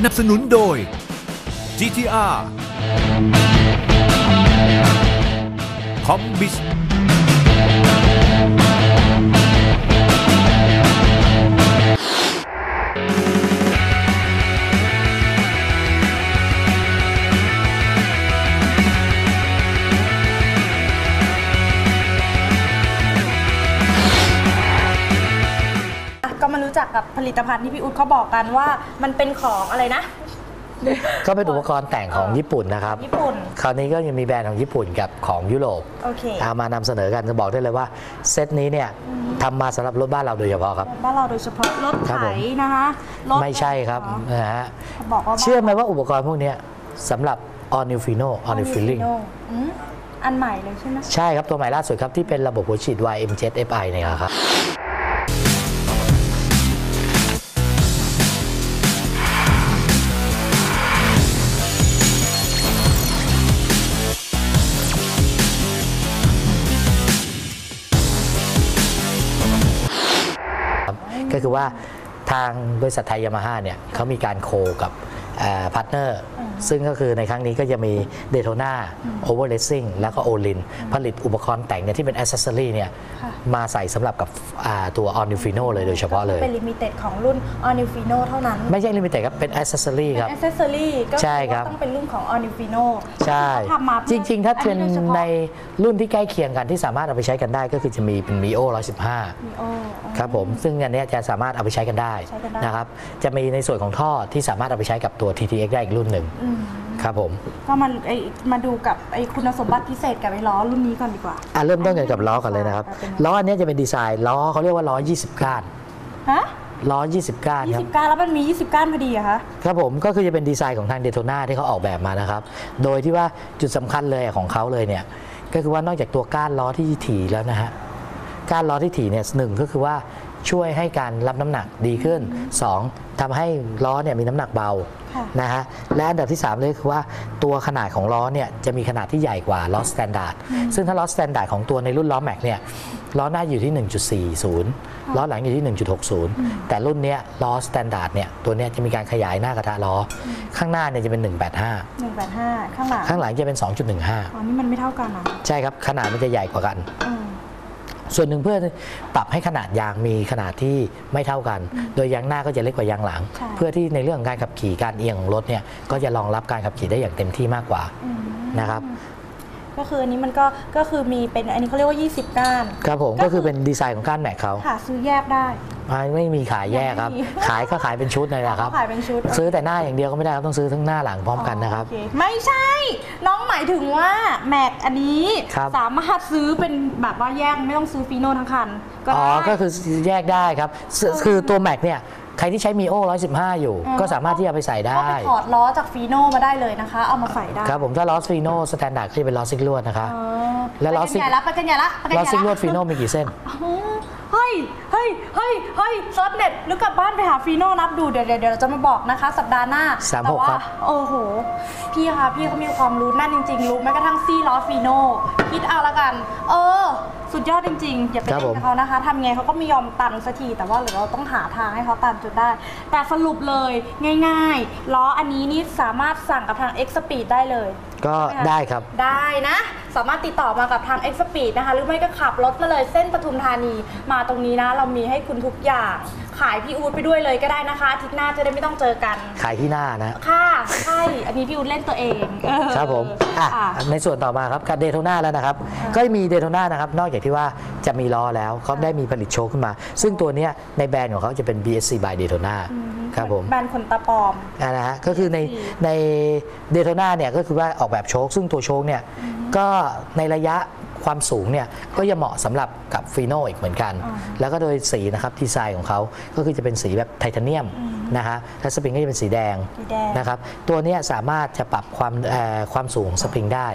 สนับสนุนโดย GTR คอมบิช รู้จักกับผลิตภัณฑ์ที่พี่อุ๊ดเขาบอกกันว่า มันเป็นของอะไรนะ ก็เป็นอุปกรณ์แต่งของญี่ปุ่นนะครับ ญี่ปุ่น คราวนี้ก็ยังมีแบรนด์ของญี่ปุ่นกับของยุโรปโอเคเอามานำเสนอกันจะบอกได้เลยว่าเซตนี้เนี่ยทำมาสำหรับรถบ้านเราโดยเฉพาะครับ บ้านเราโดยเฉพาะรถครับไถผมนะคะรถไม่ใช่ครับนะฮะเขาบอกว่าบ้านเชื่อไหมว่าอุปกรณ์พวกเนี้ยสำหรับ All New Fino All New Feeling อืมอันใหม่เลยใช่ไหมใช่ครับ ตัวใหม่ล่าสุดครับ ที่เป็นระบบหัวฉีด YM7 FI เนี่ยครับ ก็คือว่าทางบริษัทไทยยามาฮ่าเนี่ยเขามีการโคกับพาร์ทเนอร์ ซึ่งก็คือในครั้งนี้ก็จะมีเดโ t นาโอเวอร์เลสซิ่งแล้วก็โอลินผลิตอุปกรณ์แต่งเนี่ยที่เป็นอ c เซสซอรีเนี่ยค่ะมาใส่สำหรับกับอ่าตัว On New Fino เลยโดยเฉพาะเลย เป็นลิมิเต็ดของรุ่น o n i f i n o เท่านั้น ไม่ใช่ลิมิเต็ดครับ เป็นอ c เซสซอรีเป็นครับอ c เซสซอรี่ก็ใช่ครับต้องเป็นรุ่นของ o n i f i n o ใช่ทำมาจริง ๆ ถ้าเป็นอัโดยฉพาะในรุ่นที่ใกล้เคียงกันที่สามารถเอาไปใช้กันได้ก็คือจะมีเป็น Mio 115มีโอครับผมซึ่งอันเนี้ยจะสามารถเอาไปใช้กันได้ใช้กันได้นะครับจะมีในส่วนของท่อที่สามารถเอาไปใช้กับตัว TTX ได้อีกรุ่นหนึ่งอืมครับผม ก็มาไอมาดูกับไอคุณสมบัติพิเศษกับไอล้อรุ่นนี้ก่อนดีกว่า อะเริ่มต้นกันกับล้อก่อนเลยนะครับเป็นไงล้ออันเนี้ยจะเป็นดีไซน์ล้อเขาเรียกว่าล้อ 20 ก้านฮะล้อ 20 ก้านครับ20 ก้านแล้วมันมี 20 ก้านพอดีเหรอะคะครับผมก็คือจะเป็นดีไซน์ของทางเดโ t นาที่เขาออกแบบมานะครับ โดยที่ว่าจุดสำคัญเลยของเขาเลยเนี่ย ก็คือว่านอกจากตัวก้านล้อที่ถี่แล้วนะฮะ ก้านล้อที่ถี่เนี่ยหนึ่งก็คือว่า ช่วยให้การรับน้ำหนักดีขึ้นสองทำให้ล้อเนี่ยมีน้ำหนักเบาค่ะนะฮะและอันดับที่3เลยคือว่าตัวขนาดของล้อเนี่ยจะมีขนาดที่ใหญ่กว่าล้อสแตนดาร์ดซึ่งถ้าล้อสแตนดาร์ดของตัวในรุ่นล้อแม็กเนี่ยล้อหน้าอยู่ที่ 1.40 ล้อหลังอยู่ที่ 1.60 แต่รุ่นเนี้ยล้อสแตนดาร์ดเนี่ยตัวเนี้ยจะมีการขยายหน้ากระทะล้ออข้างหน้าเนี่ยจะเป็น 185 185 ข้างหลังข้างหลังจะเป็นอ๋อนี่มันไม่เท่ากันอะ2.15ใช่ครับขนาดมันจะใหญ่กว่ากันอืม ส่วนหนึ่งเพื่อปรับให้ขนาดยางมีขนาดที่ไม่เท่ากัน โดยยางหน้าก็จะเล็กกว่ายางหลัง ใช่ เพื่อที่ในเรื่องของการขับขี่การเอียงของรถเนี่ยก็จะรองรับการขับขี่ได้อย่างเต็มที่มากกว่าอืมนะครับก็คืออันนี้มันก็ก็คือมีเป็นอันนี้เขาเรียกว่า 20ก้าน ครับผมก็ก็คือคือเป็นดีไซน์ของก้านแม็กเขา หาซื้อแยกได้ ไม่ไม่มีขายแยกครับยังไม่มีขายก็ขายเป็นชุดเลยนะครับเขาขายเป็นชุดซื้อแต่หน้าอย่างเดียวก็ไม่ได้ครับต้องซื้อทั้งหน้าหลังพร้อมกันนะครับโอเไม่ใช่ น้องหมายถึงว่าแม็กอันนี้ครับสามารถซื้อเป็นแบบว่าแยกไม่ต้องซื้อฟีโน่ทั้งคันก็อ๋อได้ก็คือแยกได้ครับคือคือตัวแม็กเนี่ยใครที่ใช้มีโอ115 อยู่อืมก็สามารถที่จะไปใส่ก็ได้ไปถอดล้อจากฟีโน่มาได้เลยนะคะ เอามาใส่ได้ ครับผมถ้าล้อฟีโน่สแตนดาร์ดก็จะเป็นล้อซิกลวดนะคะอ๋อแล้วล้อไปซิกันใหญ่ละไปกันใหญ่ละไปกันใหล้อญ่ละซิกลวดฟีโน่มีกี่เส้นอ๋อ เฮ้ย เฮ้ย เฮ้ย เฮ้ยเซิร์ชเน็ตหรือกลับบ้านไปหาฟีโน่นับดู เดี๋ยวเดี๋ยวเดี๋ยวเราจะมาบอกนะคะ สัปดาห์หน้าสามหกแต่ว่ครับโอ้โห พี่คะพี่เขามีความรู้นั่นจริง ๆ รู้แม้กระทั่งซี่ล้อฟีโน่คิดเอาละกัน เออ สุดยอดจริงๆ อย่าไปครับเล่นผม กับเขานะคะทำไงเขาก็ไม่ยอมตันสักที แต่ว่าเดี๋ยวเราต้องหาทางให้เขาตันจนได้ แต่สรุปเลยง่ายๆ ล้ออันนี้นี่สามารถสั่งกับทาง X Speed ได้เลย ก็ได้ครับ ได้นะ สามารถติดต่อมากับทาง X Speed นะคะ หรือไม่ก็ขับรถมาเลยเส้นปทุมธานีมาตรงนี้นะ เรามีให้คุณทุกอย่าง ขายพี่อูดไปด้วยเลยก็ได้นะคะอาทิตย์หน้าจะได้ไม่ต้องเจอกัน ขายที่หน้านะ ค่ะ ใช่ อันนี้พี่อูดเล่นตัวเองเออครับผมอะค่ะในส่วนต่อมาครับกับเดโ t นาแล้วนะครับ ก็มีเดโ t นานะครับ นอกจากที่ว่าจะมีล้อแล้วเขาได้มีผลิตโชคขึ้นมา ซึ่งตัวเนี้ยในแบรนด์ของเขาจะเป็น BSC by Daytona ครับผม แบรนด์ขนตาปลอม อ่านะฮะก็คือในในเดโ t นาเนี่ยก็คือว่าออกแบบโชคซึ่งตัวโชคเนี่ยก็ในระยะ ความสูงเนี่ยก็จะเหมาะสำหรับกับฟีโนอีกเหมือนกันอ่าแล้วก็โดยสีนะครับดีไซน์ของเขาก็คือจะเป็นสีแบบไทเทเนียมนะฮะและสปริงก็จะเป็นสีแดงสีแดงนะครับตัวเนี้ยสามารถจะปรับความเอ่อความสูงของสปริงได้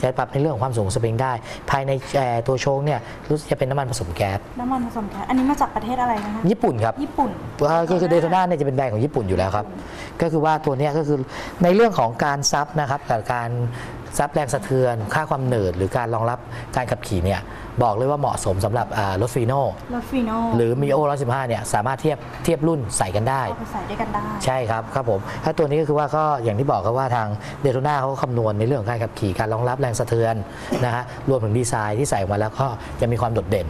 จะปรับในเรื่องของความสูงของสปริงได้ ภายในเอ่อตัวโชคเนี่ยรู้สึกจะเป็นน้ำมันผสมแก๊สน้ำมันผสมแก๊สอันนี้มาจากประเทศอะไรนะคะญี่ปุ่นครับญี่ปุ่นว่าก็คือเดโ t นาเนี่ยจะเป็นแบรนด์ของญี่ปุ่นอยู่แล้วครับ ก็คือว่าตัวเนี้ยก็คือในเรื่องของการซับนะครับกับการ ซับแรงสะเทือน ค่าความเหนืดหรือการรองรับการขับขี่เนี่ยบอกเลยว่าเหมาะสมสำหรับอ่ารถฟีโน่รถฟีโน่หรือมีโอ115เนี่ยสามารถเทียบเทียบรุ่นใส่กันได้ เอาไปใส่ด้วยกันได้ ใช่ครับครับผมถ้าตัวนี้ก็คือว่าก็อย่างที่บอกครับว่าทางเดโ t นาเขาคำนวณในเรื่องของการขับขี่การรองรับแรงสะเทือนนะฮะรวมถึงดีไซน์ที่ใส่ออกมาแล้วก็จะมีความโดดเด่น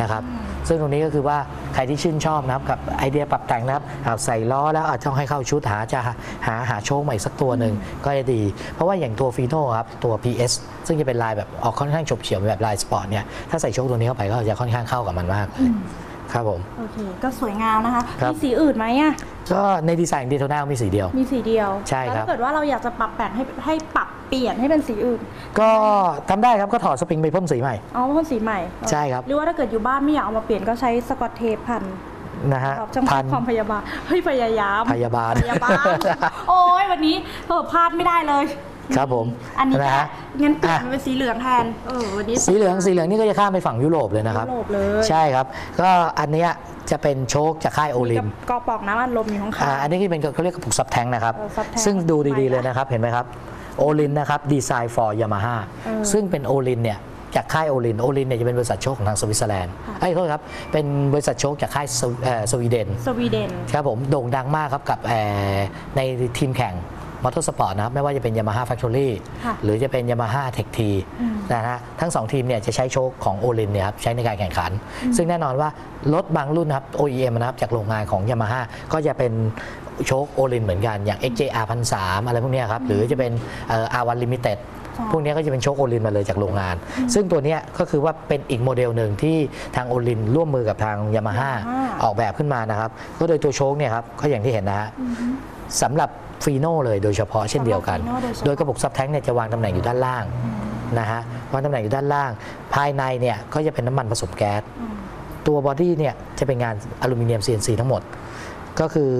นะครับ ซึ่งตรงนี้ก็คือว่าใครที่ชื่นชอบนะครับกับไอเดียปรับแต่งนะครับหากใส่ล้อแล้วอาจจะต้องให้เข้าชุดหาจะหาหาหาโชคใหม่สักตัวหนึ่งก็จะดี เพราะว่าอย่างตัวฟีโน่ครับตัว PS ซึ่งจะเป็นลายแบบออกค่อนข้างฉบเฉี่ยวแบบลายสปอร์ตเนี่ยถ้าใส่โชคตัวนี้เข้าไปก็จะค่อนข้างเข้ากับมันมากครับผมโอเคก็สวยงามนะคะครับมีสีอื่นไหมอะก็ในดีไซน์เดโ t นามีสีเดียว มีสีเดียว ใช่ครับแล้วถ้าเกิดว่าเราอยากจะปรับแต่งให้ให้ปรับ เปลี่ยนให้เป็นสีอื่น ก็ทำได้ครับก็ถอดสปริงไปพ่นสีใหม่ เอาพ่นสีใหม่ใช่ครับ หรือว่าถ้าเกิดอยู่บ้านไม่อยากเอามาเปลี่ยนก็ใช้สกอตเทปพันนะฮะแบบจังหวะพันความพยาบาลเฮ้ยพยายามพยาบาล พยาบาล โอ้ยวันนี้เออพลาดไม่ได้เลยครับผมอันนี้นะฮะ งั้นเปลี่ยนอะเป็นสีเหลืองแทนเออวันนี้สีเหลืองสีเหลืองนี่ก็จะข้ามไปฝั่งยุโรปเลยนะครับยุโรปเลยใช่ครับ ก็อันเนี้ยจะเป็นโชคจากค่ายโอลิกัมบกระป๋องน้ำอัดลมอยู่ข้างอ่าๆอันนี้ก็เป็นเขาเรียกกระปุกซับแทงนะครับ เออ sub tank ซึ่งดูดีๆไปละเลยนะครับ เห็นไหมครับ โอลินนะครับดีไซน์ for Yamaha เออซึ่งเป็นโอลินเนี่ยจากค่ายโอลิน โอลินเนี่ยจะเป็นบริษัทโชคของทางสวิตเซอร์แลนด์ค่ะไอ้ยโทษครับ เป็นบริษัทโชคจากค่ายสวเอ่อสวีเดน สวีเดน ครับผม โด่งดังมากครับกับเอ่อในทีมแข่งมอเตอร์สปอร์ตนะครับ ไม่ว่าจะเป็น Yamaha Factory ค่ะหรือจะเป็น Yamaha Tech T อืมนะฮะ ทั้ง 2 ทีมเนี่ยจะใช้โชคของโอลินเนี่ยครับ ใช้ในการแข่งขัน ซึ่งแน่นอนว่ารถบางรุ่นนะครับ OEM นะครับ จากโรงงานของ Yamaha ก็จะเป็น โชคโอลินเหมือนกันอย่าง XJR 1003อะไรพวกเนี้ยครับ หรือจะเป็นเอ่อ R1 Limited ค่ะพวกเนี้ยก็จะเป็นโชคโอลินมาเลยจากโรงงาน ซึ่งตัวเนี้ยก็คือว่าเป็นอีกโมเดลหนึ่งที่ทางโอลินร่วมมือกับทาง Yamaha ออกแบบขึ้นมานะครับ ก็โดยตัวโชคเนี่ยครับก็อย่างที่เห็นนะฮะสำหรับฟีโน่เลยโดยเฉพาะเช่นเดียวกันสำหรับ Fino โดยเฉพาะโดยกระปุกซับแท้งเนี่ยจะวางตำแหน่งอยู่ด้านล่างนะฮะวางตำแหน่งอยู่ด้านล่าง ภายในเนี่ยก็จะเป็นน้ำมันผสมแก๊สอืมตัวบอดี้เนี่ยจะเป็นงานอลูมิเนียม CNC ทั้งหมด ก็คือ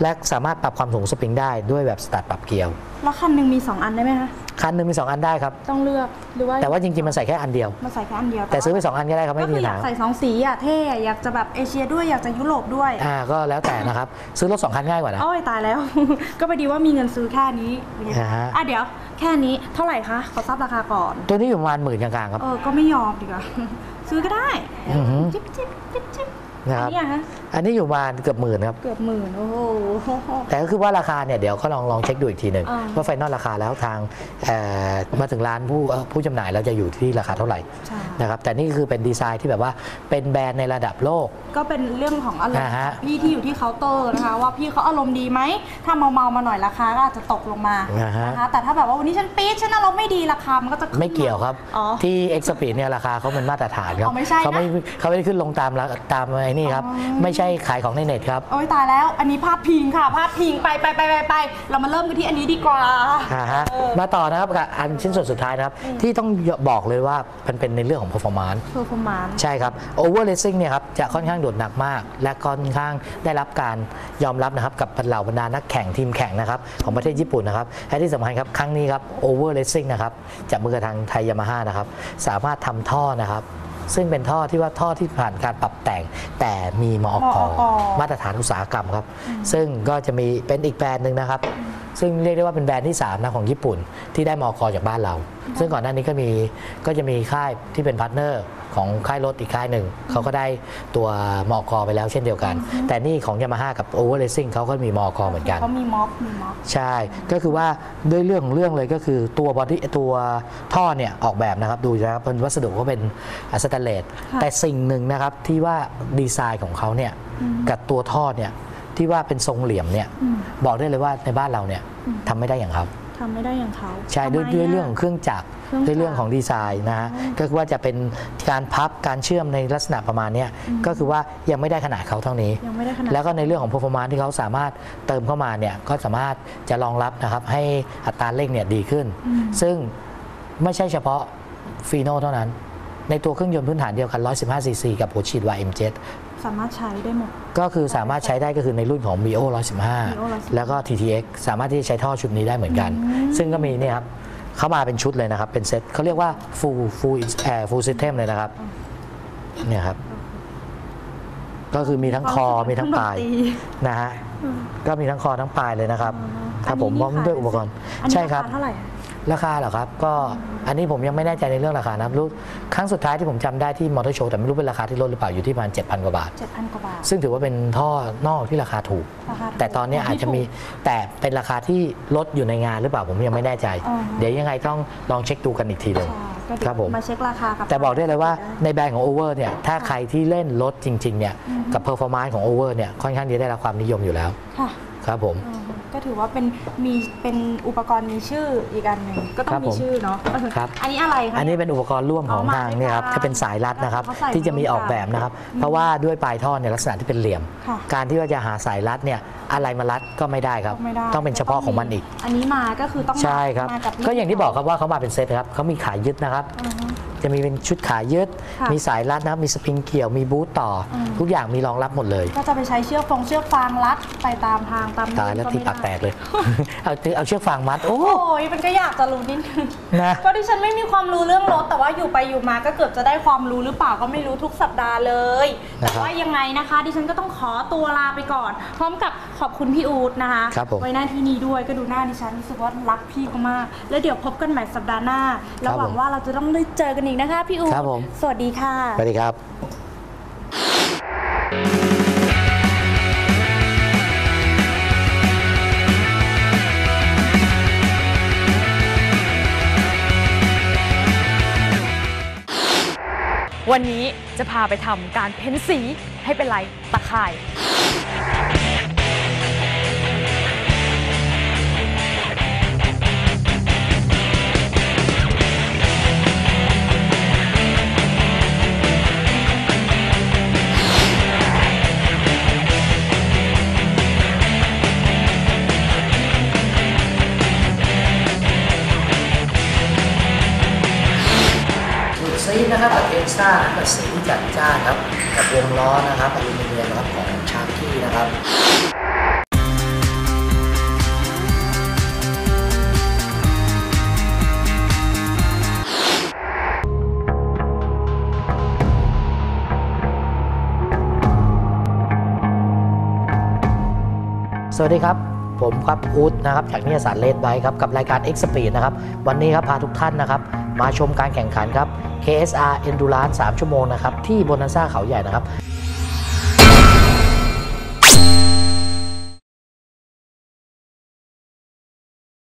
และสามารถปรับความสูงสปริงได้ด้วยแบบสตาร์ทปรับเกียวแล้วคันหนึ่งมี 2 อันได้ไหมคะ คันหนึ่งมี 2 อันได้ครับ ต้องเลือกหรือว่าแต่ว่าจริงๆมันใส่แค่อันเดียวมาใส่แค่อันเดียวแต่ซื้อไปว่า2อันก็ได้ครับก็ไม่มีคือปัญอยาหากใส่สองสีอะเท่อะอยากจะแบบเอเชียด้วยอยากจะยุโรปด้วยอ่าก็แล้วแต่นะครับซื้อรถ2คันง่ายกว่านะโอ้ยตายแล้ว ก็พอดีว่ามีเงินซื้อแค่นี้อ่าฮะอะเดี๋ยวแค่นี้เท่าไหร่คะขอทราบราคาก่อน ตัวนี้อยู่ประมาณหมื่นกลางๆครับเออก็ไม่ยอมดีกว่าซื้อก็ได้อือหือจิ๊บจิ๊บจิ๊บจิ๊บนะครับอันนี้อะฮะ อันนี้อยู่ประมาณเกือบหมื่นครับ เกือบหมื่นโอ้โห แต่ก็คือว่าราคาเนี่ยเดี๋ยวก็ลองลองเช็คดูอีกทีหนึ่งอ่า ว่าไฟนอลราคาแล้วทางเอ่อมาถึงร้านผู้เอ่อผู้จำหน่ายเราจะอยู่ที่ราคาเท่าไหร่ใช่นะครับแต่นี่คือเป็นดีไซน์ที่แบบว่าเป็นแบรนด์ในระดับโลก ก็เป็นเรื่องของอารมณ์อ่าฮะ พี่ที่อยู่ที่เคาน์เตอร์นะคะ ว่าพี่เขาอารมณ์ดีไหม ถ้าเมาเมาๆมาหน่อยราคาก็อาจจะตกลงมาอ่าฮะนะคะแต่ถ้าแบบว่าวันนี้ฉันปี๊ดฉันอารมณ์ไม่ดีราคามันก็จะขึ้น ไม่เกี่ยวครับอ๋อที่ X Speed เนี่ยราคาเขาเป็นมาตรฐานครับอ๋อไม่ใช่นะเขาไม่เขาไม่ได้ขึ้นลงตามราตามไอ้นี่ครับ อ๋อ ไม่ใช่ขายของในเน็ตครับ โอ้ยตายแล้ว อันนี้ภาพพิงค่ะ ภาพพิงไปไปไปไปไปเรามาเริ่มกันที่อันนี้ดีกว่าอ่าฮะเออ มาต่อนะครับกับอันชิ้นส่วนสุดท้ายนะครับ ที่ต้องบอกเลยว่ามันเป็นในเรื่องของ performance เพอร์ฟอร์มานใช่ครับ over racing เนี่ยครับจะค่อนข้างโดดหนักมาก และค่อนข้างได้รับการยอมรับนะครับกับเหล่าบรรดานักแข่งทีมแข่งนะครับของประเทศญี่ปุ่นนะครับและที่สำคัญครับครั้งนี้ครับ over racing นะครับจากมือกับทางไทยยามาฮ่านะครับสามารถทำท่อนะครับ ซึ่งเป็นท่อที่ว่าท่อที่ผ่านการปรับแต่ง แต่มีมอกมอกมาตรฐานอุตสาหกรรมครับ ซึ่งก็จะมีเป็นอีกแบรนด์หนึ่งนะครับ ซึ่งเรียกได้ว่าเป็นแบรนด์ที่ 3 นะของญี่ปุ่น ที่ได้มอกจากบ้านเรา ซึ่งก่อนหน้านี้ก็มีก็จะมีค่ายที่เป็นพาร์ทเนอร์ของค่ายรถอีกค่ายหนึ่ง เขาก็ได้ตัวมอกไปแล้วเช่นเดียวกัน แต่นี่ของ Yamaha กับ Over Racing เขาก็มีมอกเหมือนกันเขามีม็อกมีม็อกใช่ ก็คือว่าด้วยเรื่องของเรื่องเลยก็คือตัวบอดี้ตัวท่อเนี่ยออกแบบนะครับดูนะครับเป็นวัสดุก็เป็นสแตนเลสค่ะแต่สิ่งหนึ่งนะครับที่ว่าดีไซน์ของเขาเนี่ยอืมกับตัวท่อเนี่ย ที่ว่าเป็นทรงเหลี่ยมเนี่ยอืมบอกได้เลยว่าในบ้านเราเนี่ยอืมทำไม่ได้อย่างเขาทำไม่ได้อย่างเขาใช่ด้วยทำไมด้วยะเรื่องของเครื่องจักรเครื่องจักรด้วยเรื่องของดีไซน์นะฮะก็คือว่าจะเป็นการพับการเชื่อมในลักษณะประมาณเนี้ยก็คือว่ายังไม่ได้ขนาดเขาเท่านี้ยังไม่ได้ขนาดแล้วก็ในเรื่องของ performance ที่เขาสามารถเติมเข้ามาเนี่ยก็สามารถจะรองรับนะครับให้อัตราเร่งเนี่ยดีขึ้นอืมซึ่งไม่ใช่เฉพาะฟีโนเท่านั้น ในตัวเครื่องยนต์พื้นฐานเดียวกัน 115 cc กับหัวฉีด YM7 สามารถใช้ได้หมด ก็คือสามารถใช้ได้ก็คือในรุ่นของ Mio 115 115 แล้วก็ TTX สามารถที่จะใช้ท่อชุดนี้ได้เหมือนกัน ซึ่งก็มีเนี่ยครับเข้ามาเป็นชุดเลยนะครับ เป็นเซ็ตเขาเรียกว่า full full เอ่อ full system เลยนะครับเนี่ยครับ ก็คือมีทั้งคอมีทั้งปลายเครื่องดนตรีนะฮะก็มีทั้งคอทั้งปลายเลยนะครับอ๋อครับผมพร้อมอันนี้ด้วยอุปกรณ์อันนี้ใช่ครับาาเท่าไหร่ ราคาเหรอครับก็อันนี้ผมยังไม่แน่ใจในเรื่องราคานะครับรู้ครั้งสุดท้ายที่ผมจำได้ที่มอเตอร์โชว์แต่ไม่รู้เป็นราคาที่ลดหรือเปล่าอยู่ที่ประมาณ7,000กว่าบาท 7,000 กว่าบาท ซึ่งถือว่าเป็นท่อนอกที่ราคาถูก ราคาถูกแต่ตอนนี้อาจจะมีแต่เป็นราคาที่ลดอยู่ในงานหรือเปล่าผมยังไม่แน่ใจ อ่าเดี๋ยวยังไงต้องลองเช็คดูกันอีกทีหนึ่ง ใช่ก็เดี๋ยวครับผม มาเช็คราคากับ แต่บอกได้เลยว่าในแบรนด์ของ Over เนี่ยถ้าใครที่เล่นรถจริงๆเนี่ยกับ performance ของ Over เนี่ยค่อนข้างที่จะได้รับความนิยมอยู่แล้วค่ะครับผม อืม ก็ถือว่าเป็นมีเป็นอุปกรณ์มีชื่ออีกอันหนึ่งก็ต้อครังบมีผมชื่อเนาะครับ อันนี้อะไรคะ อันนี้เป็นอุปกรณ์ร่วมของเอามาทางเนี่ยครับด้วยกันก็เป็นสายรัดนะครับเขาใส่ที่จะมีร่วมกันออกแบบนะครับ เพราะว่าด้วยปลายท่อเนี่ยลักษณะที่เป็นเหลี่ยม ค่ะ การที่ว่าจะหาสายรัดเนี่ยอะไรมารัดก็ไม่ได้ครับ ไม่ได้ต้องเป็นเฉพาะของมันอีก อันนี้มาก็คือต้องใช่ครับ มากับก็อย่างที่บอกครับว่าเขามาเป็นเซตครับเขามีขายยึดนะครับ อือฮึ จะมีเป็นชุดขายยึดค่ะมีสายรัดนะครับมีสปริงเกี่ยวมีบูทต่ออม ทุกอย่างมีรองรับหมดเลย ก็จะไปใช้เชือกฟงเชือกฟางรัดไปตามทางตามตายแล้วก็ที่ไม่ปากแตได้กเลย เอาเอาเชือกฟางมัดโอ้โอ้ยมันก็อยากจะรู้นิดนึง นะ ก็ดิฉันไม่มีความรู้เรื่องรถ แต่ว่าอยู่ไปอยู่มาก็เกือบจะได้ความรู้หรือเปล่าก็ไม่รู้ทุกสัปดาห์เลย แต่ว่ายังไงนะคะ ดิฉันก็ต้องขอตัวลาไปก่อน พร้อมกับขอบคุณพี่อูดนะคะ ครับผมไว้หน้าที่นี้ด้วยก็ดูหน้าดิฉันรู้สึกว่ารักพี่เขามาก แล้วเดี๋ยวพบกันใหม่สัปดาห์หน้า แล้วหวังว่าเราจะต้องได้เจอกันอีกนะคะพี่อูดครับผม สวัสดีค่ะ สวัสดีครับวันนี้จะพาไปทำการเพ้นสีให้เป็นลายตะข่าย ซ่ากับสีจัดจ้านครับกับวงล้อนะครับอลูมิเนียมนะครับของชาร์กี้นะครับสวัสดีครับ ผมครับอูดนะครับจากนิยสารเลดไบครับกับรายการ X Speed นะครับวันนี้ครับพาทุกท่านนะครับมาชมการแข่งขันครับ KSR Endurance 3 ชั่วโมงนะครับที่โบนันซ่าเขาใหญ่นะครับ